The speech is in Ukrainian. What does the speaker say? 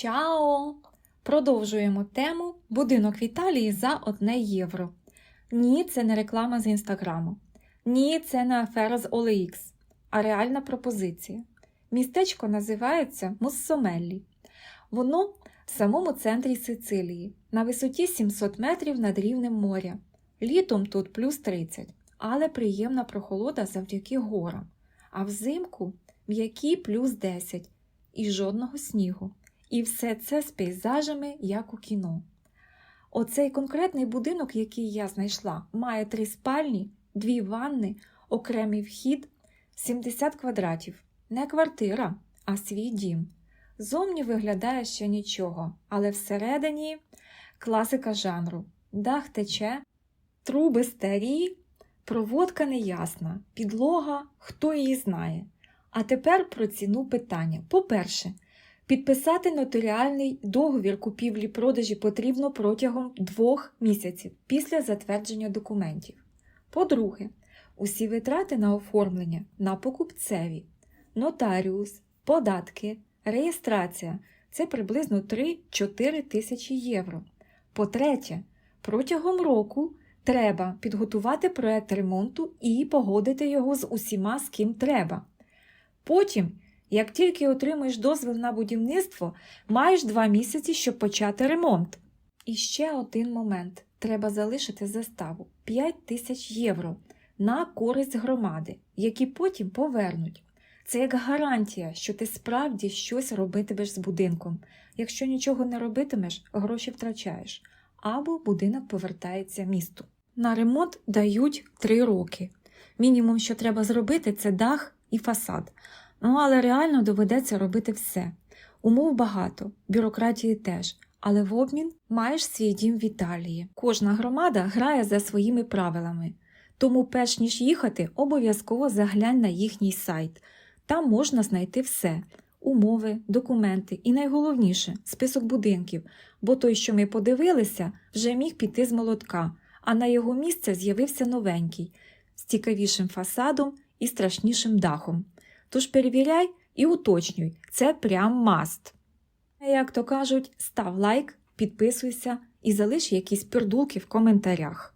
Чао! Продовжуємо тему Будинок в Італії за 1 євро. Ні, це не реклама з інстаграму. Ні, це не афера з OLX, а реальна пропозиція. Містечко називається Муссомеллі. Воно в самому центрі Сицилії, на висоті 700 метрів над рівнем моря. Літом тут плюс 30, але приємна прохолода завдяки горам. А взимку м'які плюс 10 і жодного снігу. І все це з пейзажами, як у кіно. Оцей конкретний будинок, який я знайшла, має три спальні, дві ванни, окремий вхід, 70 квадратів. Не квартира, а свій дім. Зовні виглядає ще нічого, але всередині класика жанру. Дах тече, труби старі, проводка неясна, підлога, хто її знає. А тепер про ціну питання. По-перше, Підписати нотаріальний договір купівлі-продажі потрібно протягом двох місяців після затвердження документів. По-друге, усі витрати на оформлення на покупцеві, нотаріус, податки, реєстрація це приблизно 3-4 тисячі євро. По-третє, протягом року треба підготувати проект ремонту і погодити його з усіма, з ким треба. Потім як тільки отримаєш дозвіл на будівництво, маєш два місяці, щоб почати ремонт. І ще один момент: треба залишити заставу 5 тисяч євро на користь громади, які потім повернуть. Це як гарантія, що ти справді щось робитимеш з будинком. Якщо нічого не робитимеш, гроші втрачаєш, або будинок повертається місту. На ремонт дають 3 роки. Мінімум, що треба зробити, це дах і фасад. Ну, але реально доведеться робити все. Умов багато, бюрократії теж, але в обмін маєш свій дім в Італії. Кожна громада грає за своїми правилами. Тому, перш ніж їхати, обов'язково заглянь на їхній сайт. Там можна знайти все: умови, документи і найголовніше список будинків, бо той, що ми подивилися, вже міг піти з молотка, а на його місце з'явився новенький, з цікавішим фасадом і страшнішим дахом. Тож перевіряй і уточнюй, це прям маст. Як то кажуть, став лайк, підписуйся і залиш якісь пердулки в коментарях.